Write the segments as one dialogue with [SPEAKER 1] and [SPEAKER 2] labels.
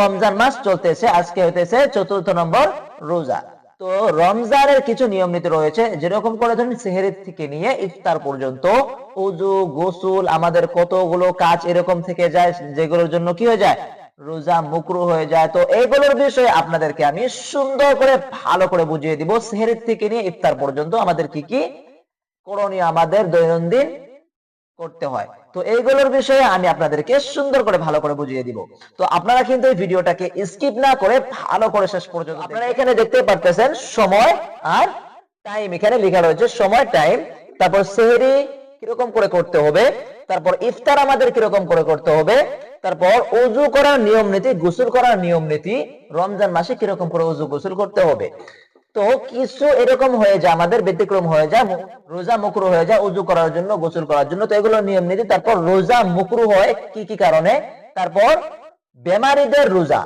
[SPEAKER 1] রমজান মাস চলতেছে, আজকে হইতেছে চতুর্থ নম্বর রোজা। তো রমজানের কিছু নিয়ম নীতি রয়েছে, যেরকম করে ধরুন সেহেরি থেকে নিয়ে ইফতার পর্যন্ত উজু গোসুল, আমাদের কতগুলো কাজ এরকম থেকে যায়, যেগুলোর জন্য কি হয়ে যায়? রোজা মুকরু হয়ে যায়। তো এইগুলোর বিষয়ে আপনাদেরকে আমি সুন্দর করে ভালো করে বুঝিয়ে দিব। সেহেরির থেকে নিয়ে ইফতার পর্যন্ত আমাদের কি কি করণীয় আমাদের দৈনন্দিন করতে হয়। তো এইগুলোর বিষয়ে আমি আপনাদেরকে সুন্দর করে ভালো করে বুঝিয়ে দিব। তো আপনারা কিন্তু এই ভিডিওটাকে স্কিপ না করে ভালো করে শেষ পর্যন্ত আপনারা এখানে দেখতে পারতেছেন সময় আর টাইম এখানে লেখা রয়েছে সময় টাইম তারপর সেহরি কীরকম করে করতে হবে? তারপর ইফতার আমাদের কীরকম করে করতে হবে? তারপর অজু করার নিয়ম নীতি, গোসল করার নিয়ম নীতি, রমজান মাসে কীরকম করে অজু গোসল করতে হবে? তো কিছু এরকম হয়ে যায়, আমাদের ব্যতিক্রম হয়ে যায় রোজা মুকরু হয়ে যায় উজু করার জন্য, গোসল করার জন্য। তো এগুলো নিয়ম নীতি। তারপর রোজা মুকরু হয় কি কি কারণে? তারপর বেমারিদের রোজা।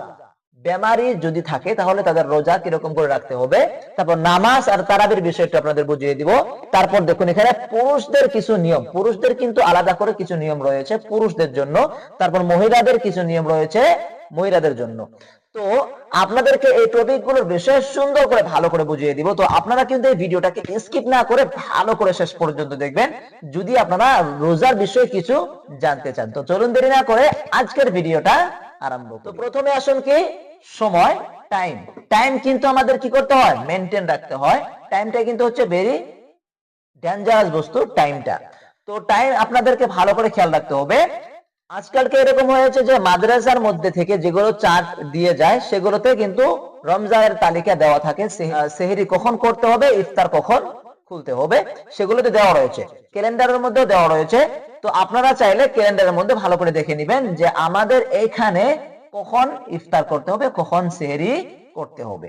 [SPEAKER 1] বেমারি যদি থাকে, তাহলে তাদের রোজা কীরকম করে রাখতে হবে? তারপর নামাজ আর তারাবির বিষয়টা আপনাদের বুঝিয়ে দিব। তারপর দেখুন এখানে পুরুষদের কিছু নিয়ম। পুরুষদের কিন্তু আলাদা করে কিছু নিয়ম রয়েছে পুরুষদের জন্য। তারপর মহিলাদের কিছু নিয়ম রয়েছে মহিলাদের জন্য। তো আপনাদেরকে এই টপিকগুলোর বিষয়ে সুন্দর করে, ভালো করে বুঝিয়ে দিব। তো আপনারা কিন্তু এই ভিডিওটাকে স্কিপ না করে, ভালো করে শেষ পর্যন্ত দেখবেন। যদি আপনারা রোজার বিষয়ে কিছু জানতে চান। তো চলুন দেরি না করে আজকের ভিডিওটা আরম্ভ তো প্রথমে আসুন কি? সময় টাইম টাইম কিন্তু আমাদের কি করতে হয়? মেনটেন রাখতে হয়। টাইমটা কিন্তু হচ্ছে ভেরি ডেঞ্জারাস বস্তু টাইমটা তো টাইম আপনাদেরকে ভালো করে খেয়াল রাখতে হবে। আজকালকে এরকম হয়েছে যে, মাদ্রাসার মধ্যে থেকে যেগুলো চার্ট দিয়ে যায়, সেগুলোতে কিন্তু রমজানের তালিকা দেওয়া থাকে। সেহেরি কখন করতে হবে, ইফতার কখন খুলতে হবে, সেগুলোতে দেওয়া রয়েছে। ক্যালেন্ডারের মধ্যে দেওয়া রয়েছে। তো আপনারা চাইলে ক্যালেন্ডারের মধ্যে ভালো করে দেখে নেবেন যে, আমাদের এইখানে কখন ইফতার করতে হবে, কখন সেহরি করতে হবে।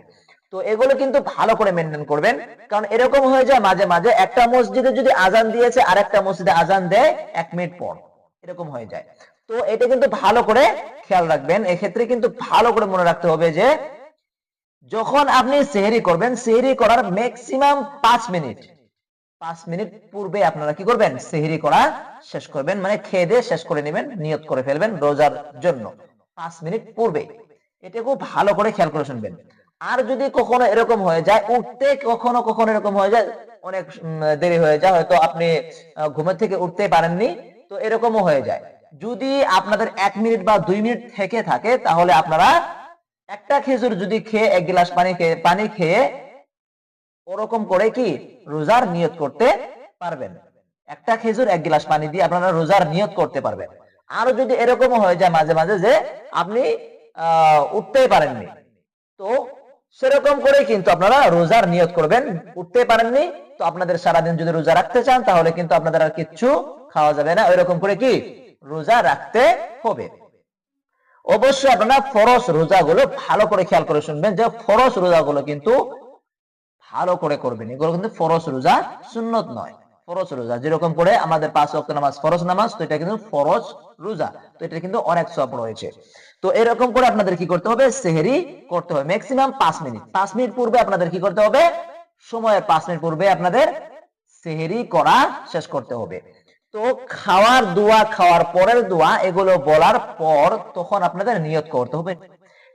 [SPEAKER 1] তো এগুলো কিন্তু ভালো করে মেনটেন করবেন, কারণ এরকম হয়ে যায় মাঝে মাঝে একটা মসজিদে যদি আজান দিয়েছে আর একটা মসজিদে আজান দেয় এক মিনিট পর, এরকম হয়ে যায়। তো এটা কিন্তু ভালো করে খেয়াল রাখবেন, এক্ষেত্রে কিন্তু ভালো করে মনে রাখতে হবে যে, যখন আপনি সেহরি করবেন, সেহরি করার ম্যাক্সিমাম পাঁচ মিনিট পাঁচ মিনিট পূর্বে আপনারা কি করবেন? সেহরি করা শেষ করবেন মানে খেয়ে দিয়ে শেষ করে নেবেন, নিয়ত করে ফেলবেন রোজার জন্য। পাঁচ মিনিট পূর্বে। এটা খুব ভালো করে খেয়াল করে শুনবেন। আর যদি কখনো এরকম হয়ে যায়, উঠতে কখনো কখনো এরকম হয়ে যায়, অনেক দেরি হয়ে যায়, হয়তো আপনি ঘুমের থেকে উঠতে পারেননি, তো এরকমও হয়ে যায়। যদি আপনাদের এক মিনিট বা দুই মিনিট থেকে থাকে, তাহলে আপনারা একটা খেজুর যদি খেয়ে, এক গ্লাস পানি খেয়ে পানি খেয়ে ওরকম করে কি, রোজার নিয়ত করতে পারবেন। একটা খেজুর এক গ্লাস পানি দিয়ে আপনারা রোজার নিয়ত করতে পারবেন। আরও যদি এরকম হয়ে যায় মাঝে মাঝে যে আপনি উঠতেই পারেননি। তো সেরকম করে কিন্তু আপনারা রোজার নিয়ত করবেন, উঠতে পারেননি। তো আপনাদের সারাদিন যদি রোজা রাখতে চান, তাহলে কিন্তু আপনাদের আর কিচ্ছু খাওয়া যাবে না। ওইরকম করে কি? রোজা রাখতে হবে। অবশ্যই আপনারা ফরজ রোজাগুলো ভালো করে খেয়াল করে শুনবেন যে ফরজ রোজাগুলো কিন্তু ভালো করে করবেন। এগুলো কিন্তু ফরস রোজা সুন্নত নয়। ফরজ রোজা। যেরকম করে আমাদের পাঁচ ওয়াক্ত নামাজ ফরজ নামাজ, তো এটা কিন্তু ফরজ রোজা। তো এটা কিন্তু অনেক সব রয়েছে। তো এরকম করে আপনাদের কি করতে হবে? সেহেরি করতে হবে। ম্যাক্সিমাম পাঁচ মিনিট। পাঁচ মিনিট পূর্বে আপনাদের কি করতে হবে? সময়ের পাঁচ মিনিট পূর্বে আপনাদের সেহেরি করা শেষ করতে হবে। তো খাওয়ার দোয়া, খাওয়ার পরের দোয়া, এগুলো বলার পর তখন আপনাদের নিয়ত করতে হবে।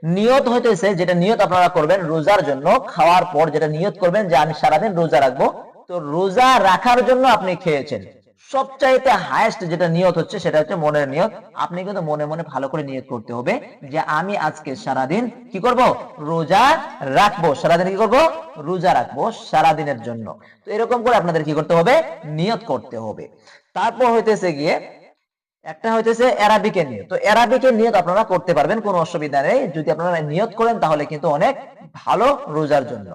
[SPEAKER 1] নিয়ত হইতেছে, যেটা নিয়ত আপনারা করবেন রোজার জন্য, খাওয়ার পর যেটা নিয়ত করবেন যে আমি সারাদিন রোজা রাখব তো রোজা রাখার জন্য আপনি খেয়েছেন। সবচাইতে হায়েস্ট যেটা নিয়ত হচ্ছে সেটা হচ্ছে মনের নিয়ত। আপনি কিন্তু মনে মনে ভালো করে নিয়ত করতে হবে যে আমি আজকে সারাদিন কি করব? রোজা রাখব। সারাদিন কি করব? রোজা রাখব সারাদিনের জন্য। তো এরকম করে আপনাদের কি করতে হবে? নিয়ত করতে হবে। তারপর হইতেছে গিয়ে একটা হইতেছে অ্যারাবিকের নিয়ত। তো অ্যারাবিকের নিয়ত আপনারা করতে পারবেন, কোনো অসুবিধা নেই। যদি আপনারা নিয়ত করেন তাহলে কিন্তু অনেক ভালো রোজার জন্য।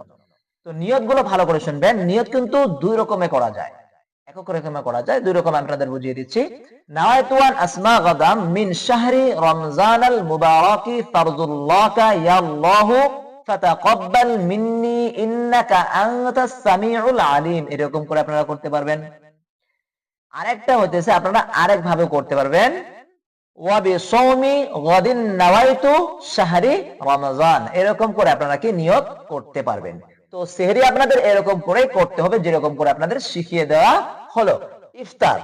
[SPEAKER 1] তো নিয়তগুলো ভালো করে শুনবেন। নিয়ত কিন্তু দুই রকমে করা যায়। একক রকমে করা যায়। দুই রকম আপনাদের বুঝিয়ে দিচ্ছি। এরকম করে আপনারা করতে পারবেন। আরেকটা হইতেছে, আপনারা আরেক ভাবে করতে পারবেন। এরকম করে আপনারা কি নিয়ত করতে পারবেন। তো সেহরি আপনাদের এরকম করেই করতে হবে, যেরকম করে আপনাদের শিখিয়ে দেওয়া হলো। ইফতার।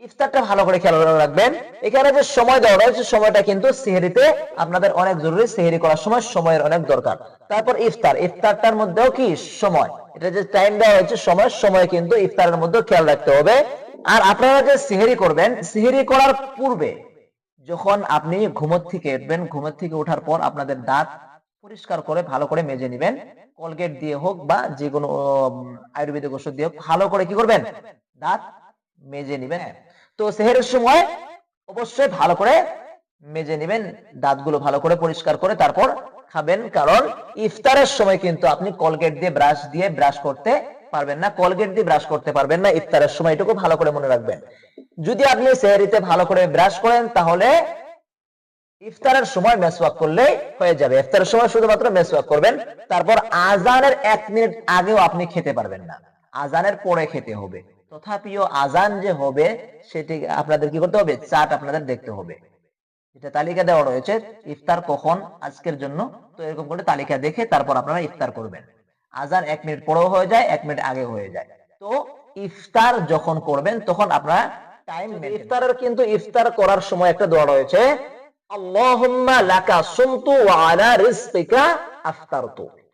[SPEAKER 1] ইফতারটা ভালো করে খেয়াল রাখবেন। এখানে যে সময় দেওয়া রয়েছে সময়টা কিন্তু সেহরিতে আপনাদের অনেক জরুরি, সেহরি করার সময় সময়ের অনেক দরকার। তারপর ইফতার। ইফতারটার মধ্যেও কি? সময়। এটা যে টাইম দেওয়া হয়েছে, সময়। সময় কিন্তু ইফতারের মধ্যে খেয়াল রাখতে হবে। আর আপনারা যে সেহরি করবেন, সেহরি করার পূর্বে যখন আপনি ঘুমোর থেকে উঠবেন ঘুমের থেকে ওঠার পর আপনাদের দাঁত পরিষ্কার করে, ভালো করে মেজে নেবেন। কলগেট দিয়ে হোক বা যে কোনো আয়ুর্বেদিক ওষুধ দিয়ে ভালো করে কি করবেন? দাঁত মেজে নেবেন। তো সেহের সময় অবশ্যই ভালো করে মেজে নেবেন, দাঁতগুলো ভালো করে পরিষ্কার করে তারপর খাবেন। কারণ ইফতারের সময় কিন্তু আপনি কলগেট দিয়ে ব্রাশ দিয়ে ব্রাশ করতে পারবেন না, কলগেট দিয়ে ব্রাশ করতে পারবেন না ইফতারের সময়। এটুকু ভালো করে মনে রাখবেন। যদি আপনি সেহরিতে ভালো করে ব্রাশ করেন, তাহলে ইফতারের সময় মেসওয়াক করলে হয়ে যাবে। ইফতারের সময় শুধুমাত্র মেসওয়াক করবেন। তারপর আজানের এক মিনিট আগেও আপনি খেতে পারবেন না। আজানের পরে খেতে হবে। তথাপিও আজান যে হবে সেটি আপনাদের কি করতে হবে? চাট আপনাদের দেখতে হবে। এটা তালিকা দেওয়া রয়েছে ইফতার কখন আজকের জন্য। তো এরকম করে তালিকা দেখে তারপর আপনারা ইফতার করবেন। আজান এক মিনিট পরেও হয়ে যায় এক মিনিট আগে হয়ে যায়। তো ইফতার যখন করবেন তখন আপনারা টাইম ইফতারের কিন্তু ইফতার করার সময় একটা দোয়া রয়েছে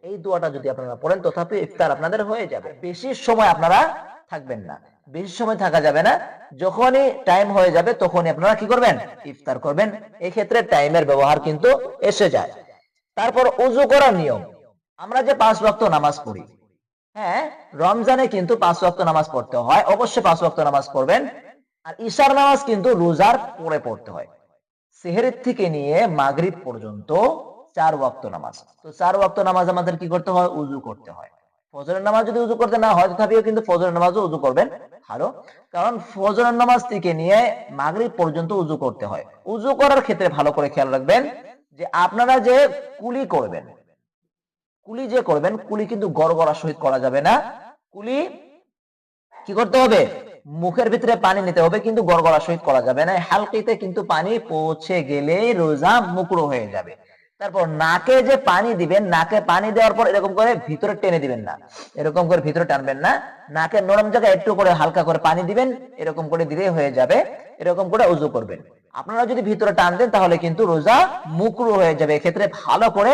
[SPEAKER 1] এই দোয়াটা যদি আপনারা পড়েন, তথাপি ইফতার আপনাদের হয়ে যাবে। বেশি সময় আপনারা থাকবেন না। বেশি সময় থাকা যাবে না। যখনই টাইম হয়ে যাবে, তখনই আপনারা কি করবেন? ইফতার করবেন। ক্ষেত্রে টাইমের ব্যবহার কিন্তু এসে যায়। তারপর উজু করার নিয়ম। আমরা যে পাঁচ ওয়াক্ত নামাজ পড়ি হ্যাঁ রমজানে কিন্তু পাঁচ ওয়াক্ত নামাজ পড়তে হয়। অবশ্যই পাঁচ ওয়াক্ত নামাজ পড়বেন। আর ঈশার নামাজ কিন্তু রোজার পরে পড়তে হয়। সেহেরের থেকে নিয়ে মাগরিব পর্যন্ত চার ওয়াক্ত নামাজ। তো চার ওয়াক্ত নামাজ আমাদের কি করতে হয়? উজু করতে হয়। ফজরের নামাজ যদি উজু করতে না হয়, তথাপিও কিন্তু ফজরের নামাজও উজু করবেন। ভালো। কারণ ফজরের নামাজ থেকে নিয়ে মাগরিব পর্যন্ত উজু করতে হয়। উজু করার ক্ষেত্রে ভালো করে খেয়াল রাখবেন যে আপনারা যে কুলি করবেন, কুলি যে করবেন, কুলি কিন্তু গড়গড়া সহিত করা যাবে না। কুলি কি করতে হবে? মুখের ভিতরে পানি নিতে হবে, কিন্তু গড়গড়া সহিত করা যাবে না। হালকিতে কিন্তু পানি পৌঁছে গেলে রোজা মুকড়ো হয়ে যাবে। তারপর নাকে যে পানি দিবেন, নাকে পানি দেওয়ার পর এরকম করে ভিতরে টেনে দিবেন না। এরকম করে ভিতরে টানবেন না। নাকের নরম জায়গায় একটু করে হালকা করে পানি দিবেন, এরকম করে দিলেই হয়ে যাবে, এরকম করে উজু করবেন। আপনারা যদি ভিতরে টান দেন, তাহলে কিন্তু রোজা মুকরু হয়ে যাবে। এক্ষেত্রে ভালো করে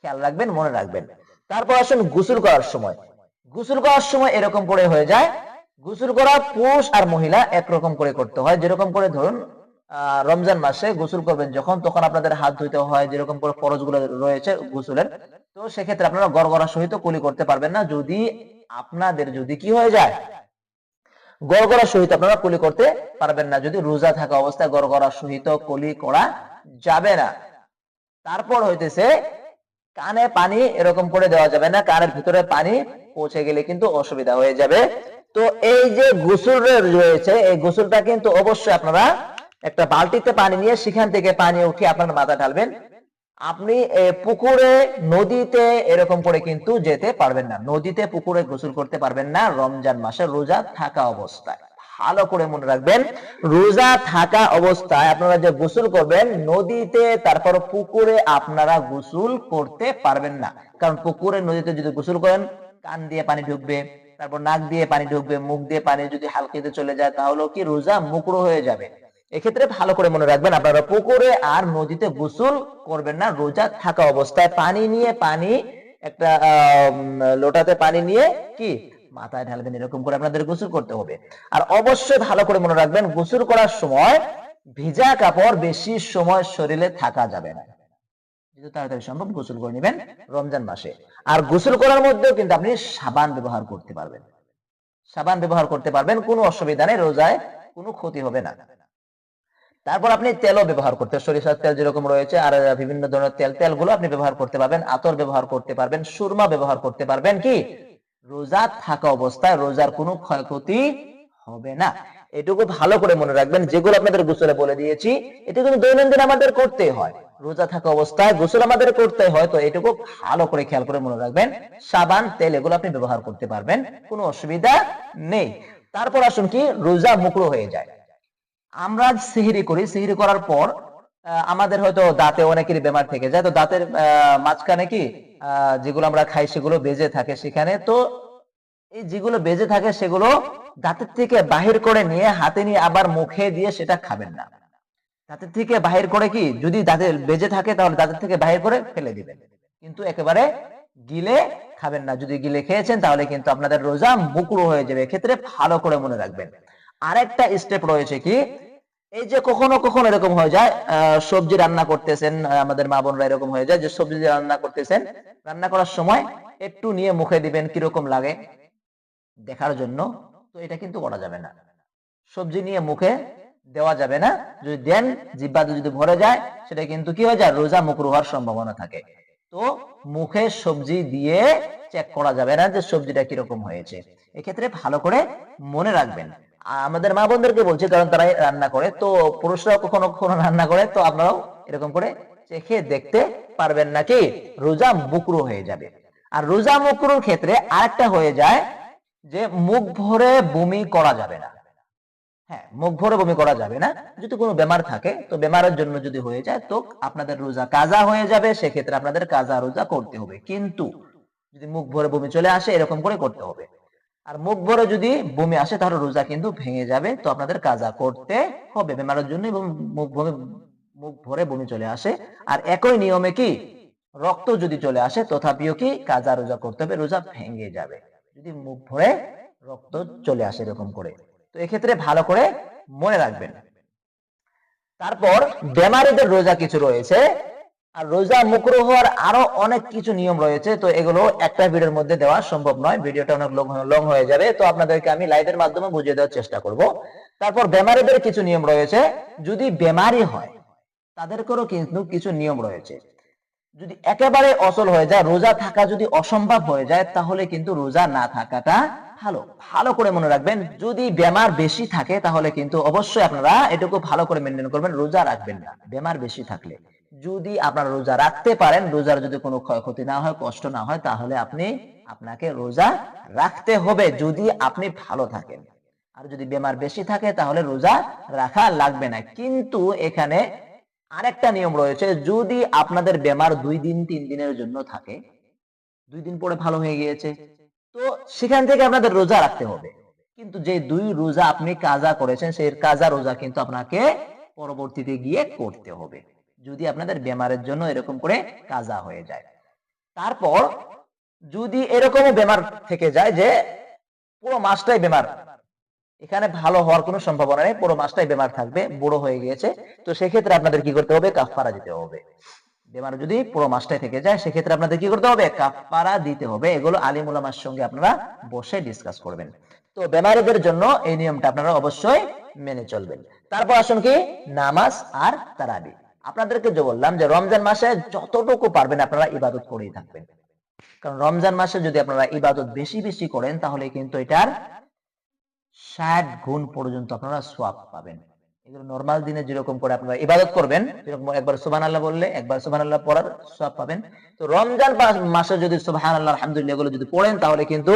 [SPEAKER 1] খেয়াল রাখবেন, মনে রাখবেন। তারপর আসুন গোসল করার সময়। গোসল করার সময় এরকম করে হয়ে যায় গোসল করা পুরুষ আর মহিলা একরকম করে করতে হয়। যেরকম করে ধরুন রমজান মাসে গোসল করবেন যখন, তখন আপনাদের হাত ধুইতে হয়, যেরকম করে ফরজগুলো রয়েছে গোসলের। তো সেক্ষেত্রে আপনারা গড়গড়া সহিত কুলি করতে পারবেন না। যদি আপনাদের যদি কি হয়ে যায়, গড়গড়া সহিত আপনারা কুলি করতে পারবেন না। যদি রোজা থাকা অবস্থায় গড়গড়া সহিত কুলি করা যাবে না। তারপর হইতেছে, কানে পানি এরকম করে দেওয়া যাবে না। কানের ভিতরে পানি পৌঁছে গেলে কিন্তু অসুবিধা হয়ে যাবে। তো এই যে গোসল রয়েছে, এই গোসলটা কিন্তু অবশ্যই আপনারা একটা বালতিতে পানি নিয়ে সেখান থেকে পানি উঠিয়ে আপনার মাথা ঢালবেন। আপনি পুকুরে, নদীতে এরকম করে কিন্তু যেতে পারবেন না। নদীতে পুকুরে গোসল করতে পারবেন না, রমজান মাসে রোজা থাকা অবস্থায়। ভালো করে মনে রাখবেন, রোজা থাকা অবস্থায় আপনারা যে গোসল করবেন, নদীতে, তারপর পুকুরে আপনারা গোসল করতে পারবেন না। কারণ পুকুরে, নদীতে যদি গোসল করেন, কান দিয়ে পানি ঢুকবে। তারপর নাক দিয়ে পানি ঢুকবে, মুখ দিয়ে পানি যদি হালকিতে চলে যায় তাহলে কি রোজা মুকরো হয়ে যাবে? এক্ষেত্রে ভালো করে মনে রাখবেন, আপনারা পুকুরে আর নদীতে গোসল করবেন না, রোজা থাকা অবস্থায় পানি নিয়ে পানি, একটা লোটাতে পানি নিয়ে কি? মাথায় ঢালবেন, এরকম করে আপনাদের গোসল করতে হবে। আর অবশ্যই ভালো করে মনে রাখবেন, গোসল করার সময় ভিজা কাপড় বেশি সময় শরীরে থাকা যাবে না। যত তাড়াতাড়ি সম্ভব গোসল করে নেবেন রমজান মাসে। আর গোসল করার মধ্যেও কিন্তু আপনি সাবান ব্যবহার করতে পারবেন। সাবান ব্যবহার করতে পারবেন, কোনো অসুবিধা নেই, রোজায় কোনো ক্ষতি হবে না। তারপর আপনি তেলও ব্যবহার করতে, সরিষার তেল যেরকম রয়েছে, আর বিভিন্ন ধরনের তেল, তেলগুলো আপনি ব্যবহার করতে পারবেন, আতর ব্যবহার করতে পারবেন, সুরমা ব্যবহার করতে পারবেন কি? রোজা থাকা অবস্থায় রোজার কোনো ক্ষয়ক্ষতি হবে না। এটুকু ভালো করে মনে রাখবেন, যেগুলো আপনাদের গোসলে বলে দিয়েছি, এটা কিন্তু দৈনন্দিন আমাদের করতে হয়। রোজা থাকা অবস্থায় গোসল আমাদের করতে হয়, তো এটুকু ভালো করে খেয়াল করে মনে রাখবেন, সাবান, তেল এগুলো আপনি ব্যবহার করতে পারবেন, কোনো অসুবিধা নেই। তারপর আসুন কি, রোজা মুকরো হয়ে যায়। আমরা সিহিরি করি, সিহিরি করার পর আমাদের হয়তো দাঁতে অনেকেরই বেমার থেকে যায়, তো দাঁতের মাঝখানে কি যেগুলো আমরা খাই সেগুলো বেজে থাকে সেখানে, তো এই যেগুলো বেজে থাকে সেগুলো দাঁতের থেকে বাহির করে নিয়ে হাতে নিয়ে আবার মুখে দিয়ে সেটা খাবেন না। দাঁতের থেকে বাহির করে কি? যদি দাঁতের বেজে থাকে তাহলে দাঁতের থেকে বাহির করে ফেলে দিবেন। কিন্তু একেবারে গিলে খাবেন না। যদি গিলে খেয়েছেন তাহলে কিন্তু আপনাদের রোজা মুকরু হয়ে যাবে। এক্ষেত্রে ভালো করে মনে রাখবেন। আরেকটা স্টেপ রয়েছে কি? এই যে কখনো কখনো এরকম হয়ে যায় সবজি রান্না করতেছেন আমাদের মা বোনরা এরকম হয়ে যায় যে সবজি রান্না করতেছেন, রান্না করার সময় একটু নিয়ে মুখে দিবেন, কীরকম লাগে? দেখার জন্য তো এটা কিন্তু করা যাবে না। সবজি নিয়ে মুখে দেওয়া যাবে না। যদি দেন জিব্বাতে যদি ভরে যায়, সেটা কিন্তু কি হয়ে যায়? রোজা মুকরু হওয়ার সম্ভাবনা থাকে। তো মুখে সবজি দিয়ে চেক করা যাবে না যে সবজিটা কীরকম হয়েছে। এক্ষেত্রে ভালো করে মনে রাখবেন। আমাদের মা বোনদেরকে বলছি, কারণ তারা রান্না করে। তো পুরুষরাও কখনো কখনো রান্না করে, তো আপনারাও এরকম করে চেখে দেখতে পারবেন নাকি? রোজা মুকরু হয়ে যাবে। আর রোজা মুকরুর ক্ষেত্রে আরেকটা হয়ে যায় যে মুখ ভরে বমি করা যাবে না। হ্যাঁ মুখ ভরে বমি করা যাবে না। যদি কোনো বেমার থাকে, তো বেমারের জন্য যদি হয়ে যায়, তো আপনাদের রোজা কাজা হয়ে যাবে, সেক্ষেত্রে আপনাদের কাজা রোজা করতে হবে। কিন্তু যদি মুখ ভরে বমি চলে আসে, এরকম করে করতে হবে। আর মুখ ভরে যদি বমি আসে, তাহলে রোজা কিন্তু ভেঙে যাবে। তো আপনাদের কাজা করতে হবে বেমারের জন্য এবং মুখ ভরে মুখ ভরে বমি চলে আসে। আর একই নিয়মে কি? রক্ত যদি চলে আসে, তথাপিও কি কাজা রোজা করতে হবে, রোজা ভেঙে যাবে। যদি মুখ ভরে রক্ত চলে আসে এরকম করে, তো এক্ষেত্রে ভালো করে মনে রাখবেন। তারপর বেমারিদের রোজা কিছু রয়েছে, আর রোজা মুকরু হওয়ার আরও অনেক কিছু নিয়ম রয়েছে, তো এগুলো একটা ভিডিওর মধ্যে দেওয়া সম্ভব নয়, ভিডিওটা অনেক লং হয়ে যাবে, তো আপনাদেরকে আমি লাইভের মাধ্যমে বুঝিয়ে দেওয়ার চেষ্টা করব। তারপর বেমারিদের কিছু নিয়ম রয়েছে, যদি বেমারি হয়, তাদেরকেও কিন্তু কিছু নিয়ম রয়েছে। যদি একেবারে অচল হয়ে যায়, রোজা থাকা যদি অসম্ভব হয়ে যায়, তাহলে কিন্তু রোজা না থাকাটা ভালো। ভালো করে মনে রাখবেন, যদি বেমার বেশি থাকে, তাহলে কিন্তু অবশ্যই আপনারা এটুকু ভালো করে মেনটেন করবেন, রোজা রাখবেন না বেমার বেশি থাকলে। যদি আপনারা রোজা রাখতে পারেন, রোজার যদি কোনো ক্ষয়ক্ষতি না হয়, কষ্ট না হয়, তাহলে আপনি আপনাকে রোজা রাখতে হবে, যদি আপনি ভালো থাকেন। আর যদি বেমার বেশি থাকে, তাহলে রোজা রাখা লাগবে না। কিন্তু এখানে আরেকটা নিয়ম রয়েছে, যদি আপনাদের বেমার দুই দিন, তিন দিনের জন্য থাকে, দুই দিন পরে ভালো হয়ে গিয়েছে, তো সেখান থেকে আপনাদের রোজা রাখতে হবে। কিন্তু যে দুই রোজা আপনি কাজা করেছেন, সেই কাজা রোজা কিন্তু আপনাকে পরবর্তীতে গিয়ে করতে হবে, যদি আপনাদের বেমারের জন্য এরকম করে কাজা হয়ে যায়। তারপর যদি এরকম বেমার থেকে যায় যে পুরো মাসটাই বেমার এখানে ভালো হওয়ার কোনো সম্ভাবনা নেই। পুরো মাসটাই বেমার থাকবে, বুড়ো হয়ে গিয়েছে। তো সেক্ষেত্রে আপনাদের কি করতে হবে? কাফারা দিতে হবে। বেমার যদি পুরো মাসটাই থেকে যায়, সেক্ষেত্রে আপনাদের কি করতে হবে? কাফারা দিতে হবে। এগুলো আলিম উলামার সঙ্গে আপনারা বসে ডিসকাস করবেন। তো বেমারিদের জন্য এই নিয়মটা আপনারা অবশ্যই মেনে চলবেন। তারপর আসুন কি? নামাজ আর তারাবি। আপনাদেরকে যে বললাম যে রমজান মাসে যতটুকু পারবেন আপনারা ইবাদত করেই থাকবেন। কারণ রমজান মাসে যদি আপনারা ইবাদত বেশি বেশি করেন, তাহলে কিন্তু এটার ষাট গুণ পর্যন্ত আপনারা সোয়াব পাবেন। এগুলো নর্মাল দিনে যেরকম করে আপনারা ইবাদত করবেন, যেরকম একবার সুবহান আল্লাহ বললে, একবার সুবহান আল্লাহ পড়ার সোয়াব পাবেন। তো রমজান মাসে যদি সুবহান আল্লাহ আলহামদুলিল্লাহ এগুলো যদি পড়েন, তাহলে কিন্তু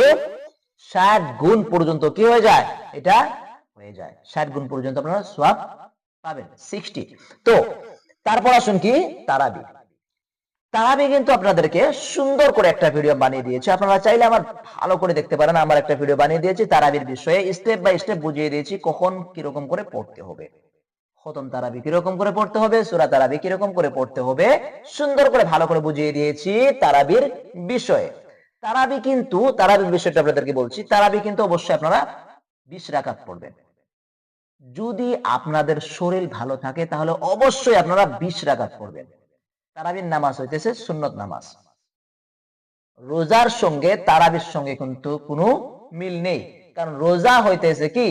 [SPEAKER 1] ষাট গুণ পর্যন্ত কি হয়ে যায়? এটা হয়ে যায়। ষাট গুণ পর্যন্ত আপনারা সোয়াব পাবেন। সিক্সটি তো, তারপর আসুন কি? তারাবি। তারাবি কিন্তু আপনাদেরকে সুন্দর করে একটা ভিডিও বানিয়ে দিয়েছে। আপনারা চাইলে আমার ভালো করে দেখতে পারেন, আমার একটা ভিডিও বানিয়ে দিয়েছি। তারাবির বিষয়ে স্টেপ বাই স্টেপ বুঝিয়ে দিয়েছি কখন কীরকম করে পড়তে হবে। খতম তারাবি কীরকম করে পড়তে হবে, সূরা তারাবি কীরকম করে পড়তে হবে, সুন্দর করে ভালো করে বুঝিয়ে দিয়েছি তারাবির বিষয়ে। তারাবি কিন্তু, তারাবির বিষয়টা আপনাদেরকে বলছি, তারাবি কিন্তু অবশ্যই আপনারা বিশ রাকাত পড়বেন। যদি আপনাদের শরীর ভালো থাকে, তাহলে অবশ্যই আপনারা বিশ রাকাত পড়বেন। তারাবির নামাজ হইতেছে সুন্নত নামাজ। রোজার সঙ্গে তারাবির সঙ্গে কিন্তু কোনো মিল নেই। কারণ রোজা হইতেছে কি?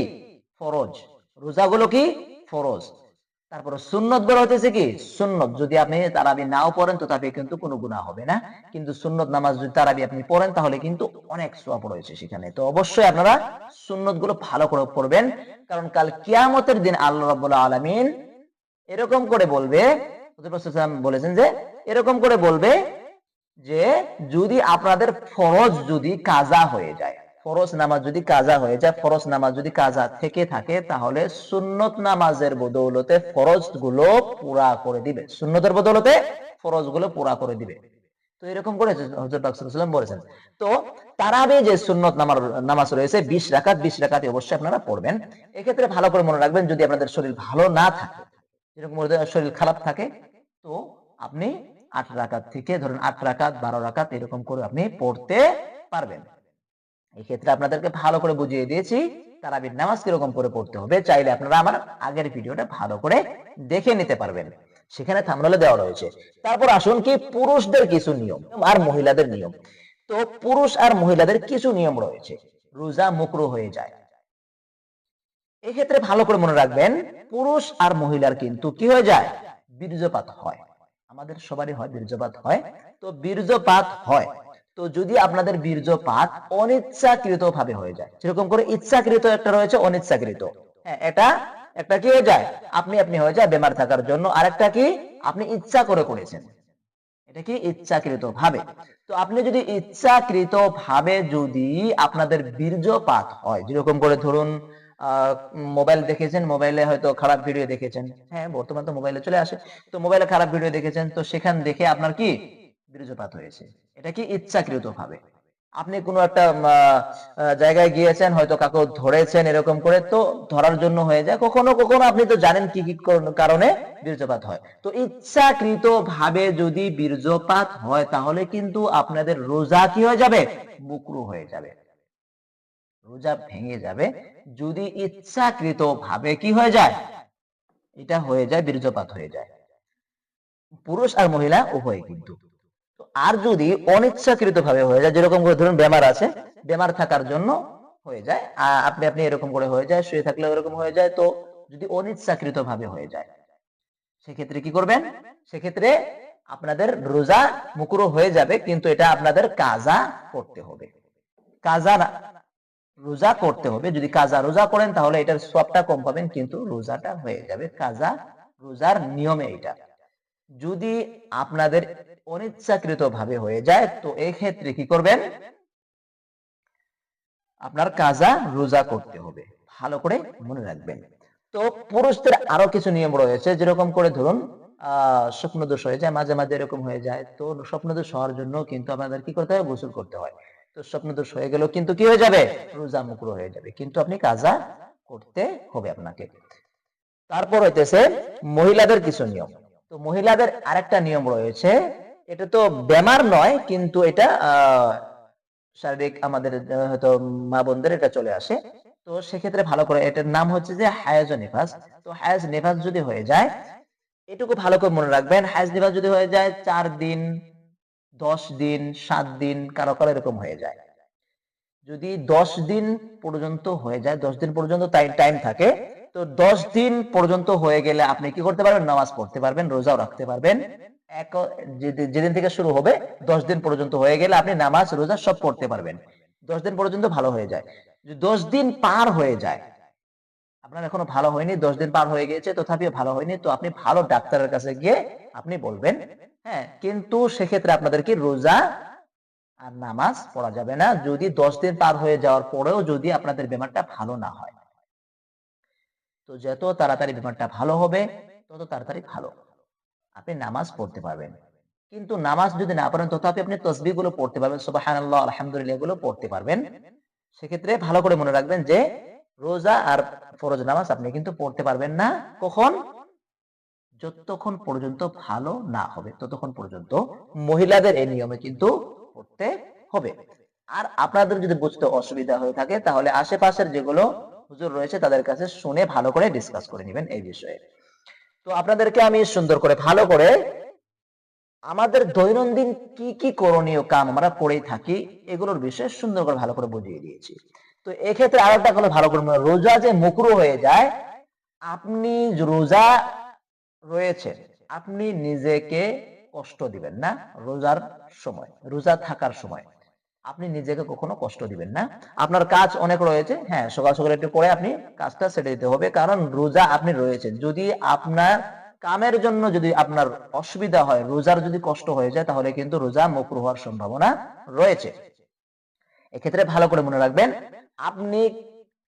[SPEAKER 1] ফরজ। রোজাগুলো কি? ফরজ। তারপর সুন্নতগুলো হইতেছে কি? সুন্নত। যদি আপনি তারাবি নাও পড়েন তো তাতে কিন্তু কোনো গুণা হবে না। কিন্তু সুন্নত নামাজ যদি তারাবি আপনি পড়েন, তাহলে কিন্তু অনেক সোয়াব রয়েছে সেখানে। তো অবশ্যই আপনারা সুন্নতগুলো ভালো করে পড়বেন। কারণ কাল কিয়ামতের দিন আল্লাহ রাব্বুল আলামিন এরকম করে বলবে বলেছেন যে, এরকম করে বলবে যে, যদি আপনাদের ফরজ যদি কাজা হয়ে যায়, ফরজ নামাজ যদি কাজা হয়ে যায়, ফরজ নামাজ যদি কাজা থেকে থাকে, তাহলে সুন্নত নামাজের বদৌলতে ফরজগুলো পুরা করে দিবে। সুন্নতের বদৌলতে ফরজগুলো পুরা করে দিবে। তো এরকম করে হজরত বাকসাল্লাম বলেছেন। তো তারাবে যে সুন্নত নামার, নামাজ রয়েছে, বিশ রাকাত, বিশ রাকাতে অবশ্যই আপনারা পড়বেন। এক্ষেত্রে ভালো করে মনে রাখবেন, যদি আপনাদের শরীর ভালো না থাকে ওদের শরীর খারাপ থাকে, তো আপনি আট রাকাত থেকে ধরুন আট রাকাত, বারো রাকাত এরকম করে আপনি পড়তে পারবেন। এই ক্ষেত্রে আপনাদেরকে ভালো করে বুঝিয়ে দিয়েছি, তারাবির নামাজ কীরকম করে পড়তে হবে, চাইলে আপনারা আমার আগের ভিডিওটা ভালো করে দেখে নিতে পারবেন। সেখানে থামলে দেওয়া রয়েছে। তারপর আসুন কি পুরুষদের কিছু নিয়ম আর মহিলাদের নিয়ম। তো পুরুষ আর মহিলাদের কিছু নিয়ম রয়েছে। রোজা মুকরু হয়ে যায়। এক্ষেত্রে ভালো করে মনে রাখবেন, পুরুষ আর মহিলার কিন্তু কি হয়ে যায়? বীর্যপাত হয়। আমাদের সবারই হয় বীর্যপাত হয়। তো বীর্যপাত হয়। তো যদি আপনাদের বীর্যপাত অনিচ্ছাকৃত ভাবে হয়ে যায়, সেরকম করে ইচ্ছাকৃত একটা রয়েছে, অনিচ্ছাকৃত। হ্যাঁ এটা একটা কি হয়ে যায়? আপনি আপনি হয়ে যায় বেমার থাকার জন্য। আরেকটা কি? আপনি ইচ্ছা করে করেছেন। এটা কি? ইচ্ছাকৃত ভাবে তো আপনি যদি ইচ্ছাকৃত ভাবে যদি আপনাদের বীর্যপাত হয়, যেরকম করে ধরুন মোবাইল দেখেছেন, মোবাইলে হয়তো খারাপ ভিডিও দেখেছেন। হ্যাঁ বর্তমান তো মোবাইলে চলে আসে। তো মোবাইলে খারাপ ভিডিও দেখেছেন, তো সেখান দেখে আপনার কি বীর্যপাত হয়েছে? এটা কি ইচ্ছাকৃত ভাবে আপনি কোনো একটা জায়গায় গিয়েছেন, হয়তো কাকু ধরেছেন এরকম করে, তো ধরার জন্য হয়ে যায়। কখনো কখনো আপনি তো জানেন কি কি কারণে বীর্যপাত হয়। তো ইচ্ছাকৃত ভাবে যদি বীর্যপাত হয়, তাহলে কিন্তু আপনাদের রোজা কি হয়ে যাবে? মুকরু হয়ে যাবে। রোজা ভেঙে যাবে, যদি ইচ্ছাকৃত ভাবে কি হয়ে যায়? এটা হয়ে যায়, বীর্যপাত হয়ে যায়। পুরুষ আর মহিলা উভয় কিন্তু। আর যদি অনিচ্ছাকৃত ভাবে হয়ে যায়, যেরকম করে ধরুন বেমার আছে, বেমার থাকার জন্য হয়ে যায় আপনি আপনি এরকম করে হয়ে যায়, শুয়ে থাকলে এরকম হয়ে যায়, তো যদি অনিচ্ছাকৃত ভাবে হয়ে যায়, সেক্ষেত্রে কি করবেন? সেক্ষেত্রে আপনাদের রোজা মুকুরো হয়ে যাবে, কিন্তু এটা আপনাদের কাজা করতে হবে। কাজা রোজা করতে হবে। যদি কাজা রোজা করেন, তাহলে এটার সবটা কম পাবেন, কিন্তু রোজাটা হয়ে যাবে। কাজা রোজার নিয়মে এটা যদি আপনাদের অনিচ্ছাকৃত ভাবে হয়ে যায়, তো এই ক্ষেত্রে কি করবেন? আপনার কাজা রোজা করতে হবে। ভালো করে মনে রাখবেন। তো পুরুষদের আরও কিছু নিয়ম রয়েছে। যেরকম করে ধরুন আহ স্বপ্নদোষ হয়ে যায়, মাঝে মাঝে এরকম হয়ে যায়। তো স্বপ্নদোষ হওয়ার জন্য কিন্তু আপনাদের কি করতে হয়? গোসল করতে হয়। তো স্বপ্নদোষ হয়ে গেল কিন্তু কি হয়ে যাবে? রোজা মুকরো হয়ে যাবে। কিন্তু আপনি কাজা করতে হবে আপনাকে। তারপর হইতেছে মহিলাদের কিছু নিয়ম। তো মহিলাদের আরেকটা নিয়ম রয়েছে। এটা তো বেমার নয়, কিন্তু এটা শারীরিক আমাদের হয়তো মা বোনদের এটা চলে আসে। তো সেক্ষেত্রে ভালো করে এটার নাম হচ্ছে যে হায়াজ নিফাস তো হায়াজ নিফাস যদি হয়ে যায়, এটুকু ভালো করে মনে রাখবেন, হায়াজ নিফাস যদি হয়ে যায়, চার দিন দশ দিন, সাত দিন, কারও কারও এরকম হয়ে যায়। যদি দশ দিন পর্যন্ত হয়ে যায়, দশ দিন পর্যন্ত টাইম থাকে, তো দশ দিন পর্যন্ত হয়ে গেলে আপনি কি করতে পারবেন? নামাজ পড়তে পারবেন, রোজাও রাখতে পারবেন। যেদিন থেকে শুরু হবে, দশ দিন পর্যন্ত হয়ে গেলে আপনি নামাজ, রোজা সব পড়তে পারবেন। দশ দিন পর্যন্ত ভালো হয়ে যায়। দশ দিন পার হয়ে যায়, আপনার এখনও ভালো হয়নি, দশ দিন পার হয়ে গেছে তথাপিও ভালো হয়নি, তো আপনি ভালো ডাক্তারের কাছে গিয়ে আপনি বলবেন হ্যাঁ কিন্তু সেক্ষেত্রে আপনাদের কি রোজা আর নামাজ পড়া যাবে না। যদি দশ দিন পার হয়ে যাওয়ার পরেও যদি আপনাদের বেমারটা ভালো না হয়। তো যত তাড়াতাড়ি বেমারটা ভালো হবে, তত তাড়াতাড়ি ভালো। আপনি নামাজ পড়তে পারবেন। কিন্তু নামাজ যদি না পড়েন, তথাপি আপনি তসবি গুলো পড়তে পারবেন সুবাহান আলহামদুলিল্লাহগুলো পড়তে পারবেন। সেক্ষেত্রে ভালো করে মনে রাখবেন যে, রোজা আর ফরজ নামাজ আপনি কিন্তু পড়তে পারবেন না। কখন? যতক্ষণ পর্যন্ত ভালো না হবে, ততক্ষণ পর্যন্ত মহিলাদের এই নিয়মে কিন্তু পড়তে হবে। আর আপনাদের যদি বুঝতে অসুবিধা হয়ে থাকে, তাহলে আশেপাশের যেগুলো হুজুর রয়েছে, তাদের কাছে শুনে ভালো করে ডিসকাস করে নেবেন এই বিষয়ে। তো আপনাদেরকে আমি সুন্দর করে, ভালো করে আমাদের দৈনন্দিন কি কি করণীয় কাম আমরা করে থাকি, এগুলোর বিষয়ে সুন্দর করে, ভালো করে বুঝিয়ে দিয়েছি। তো এক্ষেত্রে আরেকটা কোনো ভালো করে রোজা যে মুকরু হয়ে যায়, আপনি রোজা রয়েছে। আপনি নিজেকে কষ্ট দিবেন না রোজার সময়, রোজা থাকার সময়। আপনি নিজেকে কখনো কষ্ট দিবেন না। আপনার কাজ অনেক রয়েছে। হ্যাঁ সকাল সকাল একটু করে আপনি কাজটা সেরে দিতে হবে। কারণ রোজা আপনি রয়েছেন। যদি আপনার কামের জন্য যদি আপনার অসুবিধা হয়, রোজার যদি কষ্ট হয়ে যায়, তাহলে কিন্তু রোজা মুকরু হওয়ার সম্ভাবনা রয়েছে। এক্ষেত্রে ভালো করে মনে রাখবেন, আপনি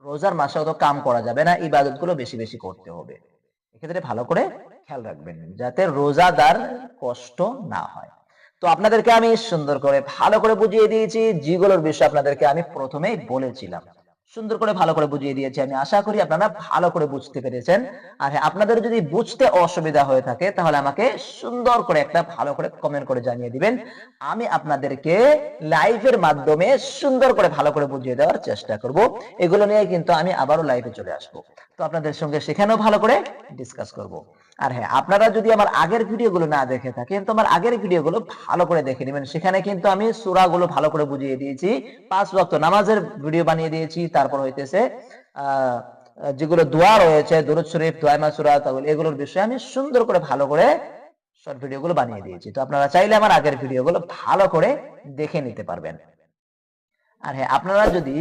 [SPEAKER 1] রোজার মাসে অত কাম করা যাবে না ইবাদতগুলো বেশি বেশি করতে হবে। এক্ষেত্রে ভালো করে খেয়াল রাখবেন যাতে রোজাদার কষ্ট না হয়। তো আপনাদেরকে আমি সুন্দর করে, ভালো করে বুঝিয়ে দিয়েছি যেগুলোর বিষয়ে আপনাদেরকে আমি প্রথমেই বলেছিলাম। সুন্দর করে, ভালো করে বুঝিয়ে দিয়েছি আমি, আশা করি আপনারা ভালো করে বুঝতে পেরেছেন। আর হ্যাঁ আপনাদের যদি বুঝতে অসুবিধা হয়ে থাকে, তাহলে আমাকে সুন্দর করে একটা ভালো করে কমেন্ট করে জানিয়ে দিবেন। আমি আপনাদেরকে লাইভের মাধ্যমে সুন্দর করে, ভালো করে বুঝিয়ে দেওয়ার চেষ্টা করব। এগুলো নিয়ে কিন্তু আমি আবারও লাইভে চলে আসব। তো আপনাদের সঙ্গে সেখানেও ভালো করে ডিসকাস করব। আর হ্যাঁ আপনারা যদি আমার আগের ভিডিওগুলো না দেখে থাকেন, তো আমার আগের ভিডিওগুলো ভালো করে দেখে নেবেন। সেখানে কিন্তু আমি সূরাগুলো ভালো করে বুঝিয়ে দিয়েছি। পাঁচ ওয়াক্ত নামাজের ভিডিও বানিয়ে দিয়েছি। তারপর হইতেছে যেগুলো দোয়া রয়েছে, দুরুদ শরীফ দোয়াইমা সূরা, তাগুল, এগুলোর বিষয়ে আমি সুন্দর করে, ভালো করে শর্ট ভিডিওগুলো বানিয়ে দিয়েছি। তো আপনারা চাইলে আমার আগের ভিডিওগুলো ভালো করে দেখে নিতে পারবেন। আর হ্যাঁ আপনারা যদি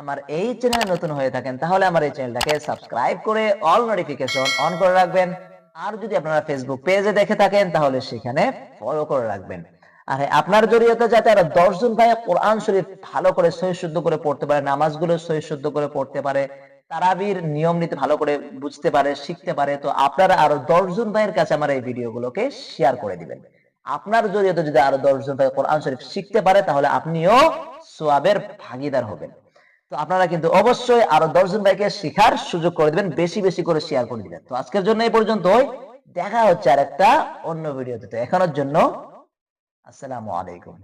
[SPEAKER 1] আমার এই চ্যানেলে নতুন হয়ে থাকেন, তাহলে আমার এই চ্যানেলটাকে সাবস্ক্রাইব করে অল নোটিফিকেশন অন করে রাখবেন। আর যদি আপনারা ফেসবুক পেজে দেখে থাকেন তাহলে সেখানে ফলো করে রাখবেন। আর হ্যাঁ, আপনার জড়িয়তে যাতে আরও দশজন ভাই কোরআন শরীফ ভালো করে সহি শুদ্ধ করে পড়তে পারে নামাজগুলো সহি শুদ্ধ করে পড়তে পারে তারাবির নিয়ম নীতি ভালো করে বুঝতে পারে শিখতে পারে তো আপনারা আরও দশজন ভাইয়ের কাছে আমার এই ভিডিওগুলোকে শেয়ার করে দিবেন। আপনার জড়িয়তে যদি আরও দশজন ভাই কোরআন শরীফ শিখতে পারে তাহলে আপনিও সোয়াবের ভাগিদার হবেন। তো আপনারা কিন্তু অবশ্যই আরও দশজন ভাইকে শেখার সুযোগ করে দিবেন, বেশি বেশি করে শেয়ার করে দিবেন। তো আজকের জন্য এই পর্যন্তই। দেখা হচ্ছে আর একটা অন্য ভিডিওতে তো এখনোর জন্য, আসসালামু আলাইকুম।